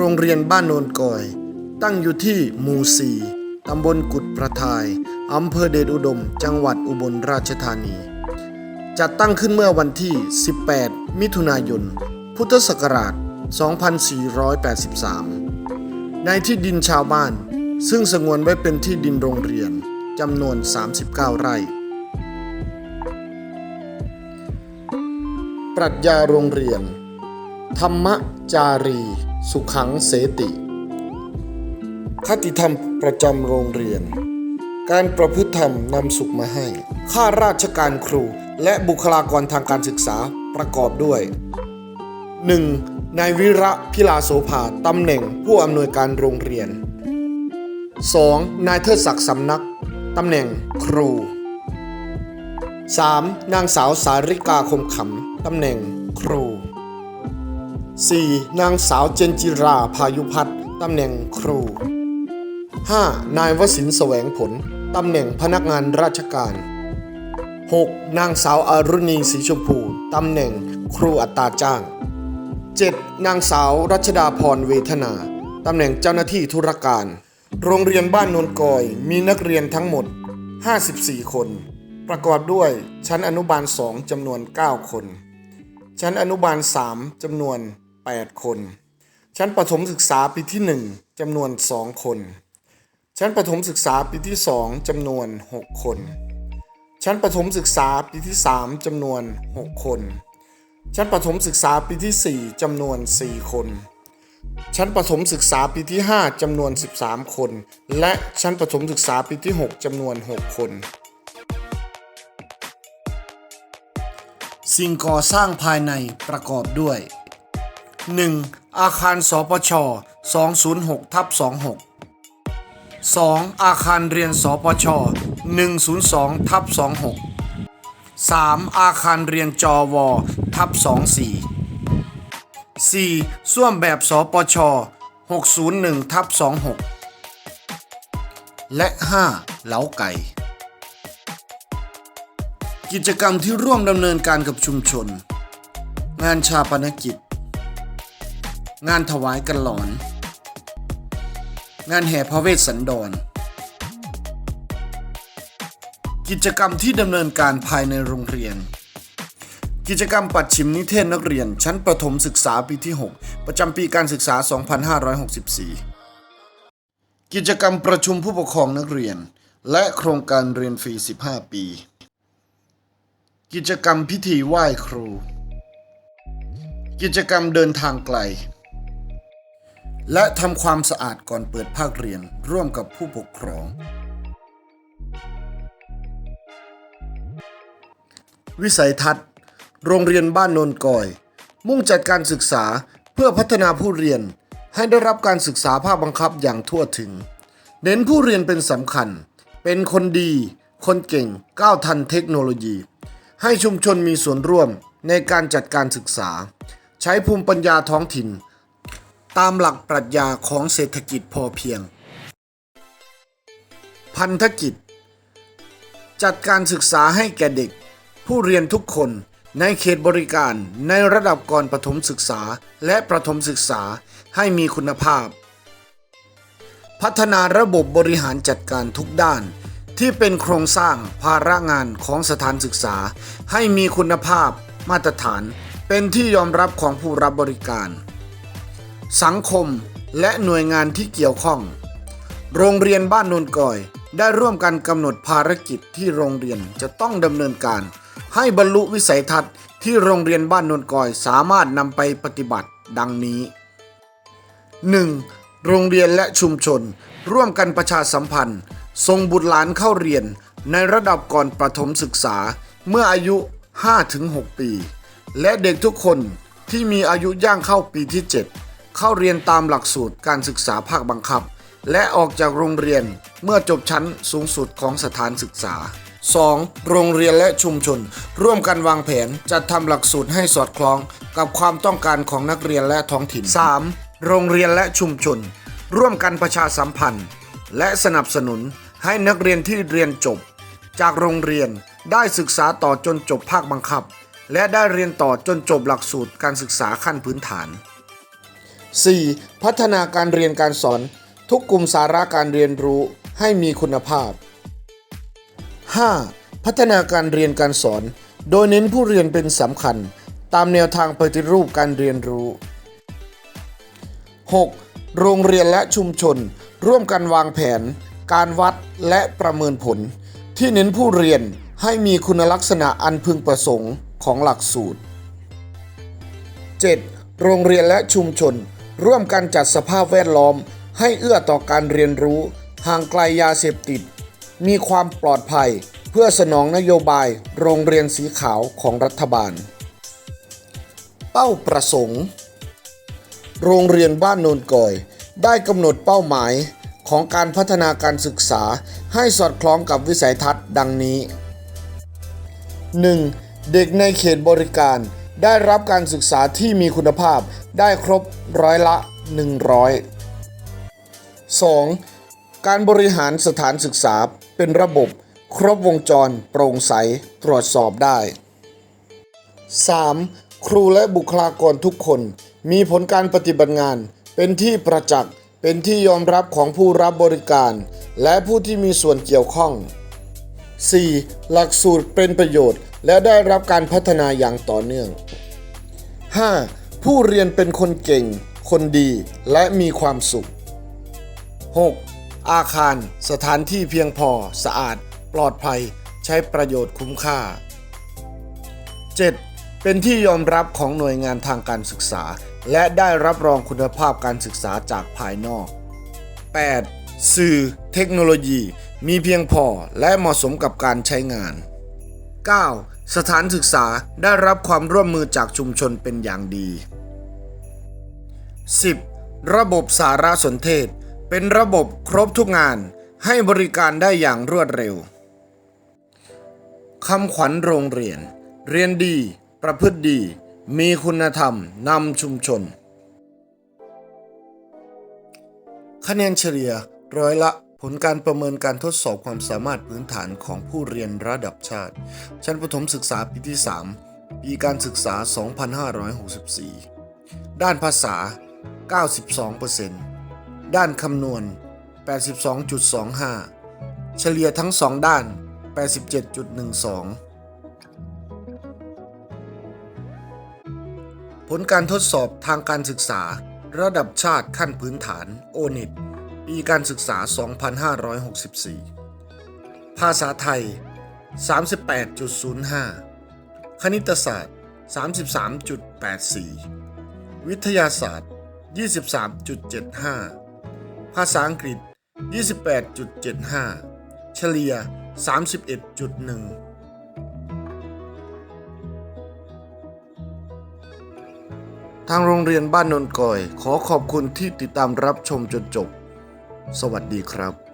โรงเรียนบ้านโนนกอย ตั้งอยู่ที่หมู่สี่ตำบลกุดประทาย อำเภอเดชอุดม จังหวัดอุบลราชธานี จัดตั้งขึ้นเมื่อวันที่ 18 มิถุนายน พุทธศักราช 2483 ในที่ดินชาวบ้าน ซึ่งสงวนไว้เป็นที่ดินโรงเรียนจำนวน 39 ไร่ ปรัชญาโรงเรียน ธรรมจารี สุขังเสติคติธรรมประจำโรงเรียน การประพฤติธรรมนำสุขมาให้ ข้าราชการครูและบุคลากรทางการศึกษาประกอบด้วย 1. นายวิระพิลาโสภาตำแหน่งผู้อำนวยการโรงเรียน 2. นายเทิดศักดิ์สำนักตำแหน่งครู 3. นางสาวสาริกาคมขำตำแหน่งครู 4. นางสาวเจนจิราพายุพัฒน์ตำแหน่งครู 5. นายวสินแสวงผล ตำแหน่งพนักงานราชการ 6. นางสาวอรุณีสีชมพู ตำแหน่งครูอัตราจ้าง 7. นางสาวรัชดาพรเวทนา ตำแหน่งเจ้าหน้าที่ธุรการ โรงเรียนบ้านนนกอยมีนักเรียนทั้งหมด 54 คน ประกอบด้วยชั้นอนุบาล 2จำนวน 9 คน ชั้นอนุบาล 3จำนวน 8 คน ชั้นประถมศึกษาปีที่ 1จำนวน 2 คน ชั้นประถมศึกษาปีที่ 2จำนวน 6 คน ชั้นประถมศึกษาปีที่ 3จำนวน 6 คน ชั้นประถมศึกษาปีที่ 4จำนวน 4 คน ชั้นประถมศึกษาปีที่ 5จำนวน 13 คน และชั้นประถมศึกษาปีที่ 6จำนวน 6 คนสิ่งก่อสร้างภายในประกอบด้วย 1. อาคารสปช 206ทับ26 2. อาคารเรียนสปช 102ทับ26 3. อาคารเรียนจอวทับ24 4. ส้วมแบบสปช 601ทับ26 และ 5. เหลาไก่ กิจกรรมที่ร่วมดำเนินการกับชุมชน งานชาปนกิจ งานถวายกันหลอน งานแห่พระเวสสันดร กิจกรรมที่ดำเนินการภายในโรงเรียน กิจกรรมปัดชิมนิเทศนักเรียน ชั้นประถมศึกษาปีที่ 6 ประจำปีการศึกษา 2564 กิจกรรมประชุมผู้ปกครองนักเรียน และโครงการเรียนฟรี 15 ปี กิจกรรมพิธีไหว้ครูกิจกรรมเดินทางไกล และทำความสะอาดก่อนเปิดภาคเรียนร่วมกับผู้ปกครอง วิสัยทัศน์ โรงเรียนบ้านโนนกอย มุ่งจัดการศึกษาเพื่อพัฒนาผู้เรียนให้ได้รับการศึกษาภาคบังคับอย่างทั่วถึง เน้นผู้เรียนเป็นสำคัญ เป็นคนดี คนเก่ง ก้าวทันเทคโนโลยี ให้ชุมชนมีส่วนร่วมในการจัดการศึกษา ใช้ภูมิปัญญาท้องถิ่น ตามหลักปรัชญาของเศรษฐกิจพอเพียง พันธกิจ จัดการศึกษาให้แก่เด็ก ผู้เรียนทุกคนในเขตบริการในระดับก่อนประถมศึกษาและประถมศึกษาให้มีคุณภาพ พัฒนาระบบบริหารจัดการทุกด้าน ที่เป็นโครงสร้างภาระงานของสถานศึกษา ให้มีคุณภาพมาตรฐาน เป็นที่ยอมรับของผู้รับบริการ สังคม และหน่วยงานที่เกี่ยวข้อง โรงเรียนบ้านนนกอย ได้ร่วมกันกำหนดภารกิจที่โรงเรียนจะต้องดำเนินการ ให้บรรลุวิสัยทัศน์ที่โรงเรียนบ้านนนกอยสามารถนำไปปฏิบัติดังนี้ 1. โรงเรียนและชุมชน ร่วมกันประชาสัมพันธ์ ส่งบุตรหลานเข้าเรียน ในระดับก่อนประถมศึกษา เมื่ออายุ 5-6 ปี และเด็กทุกคนที่มีอายุย่างเข้าปีที่ 7 เข้าเรียนตามหลักสูตรการศึกษาภาคบังคับ และออกจากโรงเรียนเมื่อจบชั้นสูงสุดของสถานศึกษา 2. โรงเรียนและชุมชน ร่วมกันวางแผนจัดทำหลักสูตรให้สอดคล้องกับความต้องการของนักเรียนและท้องถิ่น 3. โรงเรียนและชุมชน ร่วมกันประชาสัมพันธ์ และสนับสนุนให้นักเรียนที่เรียนจบ จากโรงเรียนได้ศึกษาต่อจนจบภาคบังคับ และได้เรียนต่อจนจบหลักสูตรการศึกษาขั้นพื้นฐาน 4. พัฒนาการเรียนการสอน ทุกกลุ่มสาระการเรียนรู้ให้มีคุณภาพ 5. พัฒนาการเรียนการสอน โดยเน้นผู้เรียนเป็นสำคัญ ตามแนวทางปฏิรูปการเรียนรู้ 6. โรงเรียนและชุมชน ร่วมกันวางแผน การวัดและประเมินผล ที่เน้นผู้เรียนให้มีคุณลักษณะอันพึงประสงค์ของหลักสูตร 7. โรงเรียนและชุมชน ร่วมกันจัดสภาพแวดล้อม ให้เอื้อต่อการเรียนรู้ ห่างไกลยาเสพติด มีความปลอดภัย เพื่อสนองนโยบายโรงเรียนสีขาวของรัฐบาล เป้าประสงค์ โรงเรียนบ้านโนนก่อย ได้กำหนดเป้าหมายของการพัฒนาการศึกษาให้สอดคล้องกับวิสัยทัศน์ดังนี้ 1. เด็กในเขตบริการ ได้รับการศึกษาที่มีคุณภาพได้ครบร้อยละ 100 2. การบริหารสถานศึกษาเป็นระบบครบวงจรโปร่งใสตรวจสอบได้ 3. ครูและบุคลากรทุกคนมีผลการปฏิบัติงาน เป็นที่ประจักษ์เป็นที่ยอมรับของผู้รับบริการ และผู้ที่มีส่วนเกี่ยวข้อง 4. หลักสูตรเป็นประโยชน์ และได้รับการพัฒนาอย่างต่อเนื่อง 5. ผู้เรียนเป็นคนเก่ง คนดีและมีความสุข 6. อาคาร สถานที่เพียงพอ สะอาด ปลอดภัย ใช้ประโยชน์คุ้มค่า 7. เป็นที่ยอมรับของหน่วยงานทางการศึกษา และได้รับรองคุณภาพการศึกษาจากภายนอก 8. สื่อ เทคโนโลยี มีเพียงพอและเหมาะสมกับการใช้งาน 9. สถานศึกษาได้รับความร่วมมือจากชุมชนเป็นอย่างดี 10. ระบบสารสนเทศ เป็นระบบครบทุกงาน ให้บริการได้อย่างรวดเร็วคำขวัญโรงเรียน เรียนดี ประพฤติดี มีคุณธรรมนำชุมชน คะแนนเฉลี่ยร้อยละ ลการประเมินการทดสอบความสามารถพื้นฐานของผู้เรียนระดับชาติ ชั้นประถมศึกษาปีที่ 3 ปีการศึกษา 2564 ด้านภาษา 92%ด้านคำนวณ 82.25 เฉลี่ยทั้ง 2 ด้าน 87.12ผลการทดสอบทางการศึกษา ระดับชาติขั้นพื้นฐานโอเน็ต ปีการศึกษา 2564 ภาษาไทย 38.05 คณิตศาสตร์ 33.84 วิทยาศาสตร์ 23.75 ภาษาอังกฤษ 28.75 เฉลี่ย 31.1ทางโรงเรียนบ้านนนกอย ขอขอบคุณที่ติดตามรับชมจนจบ สวัสดีครับ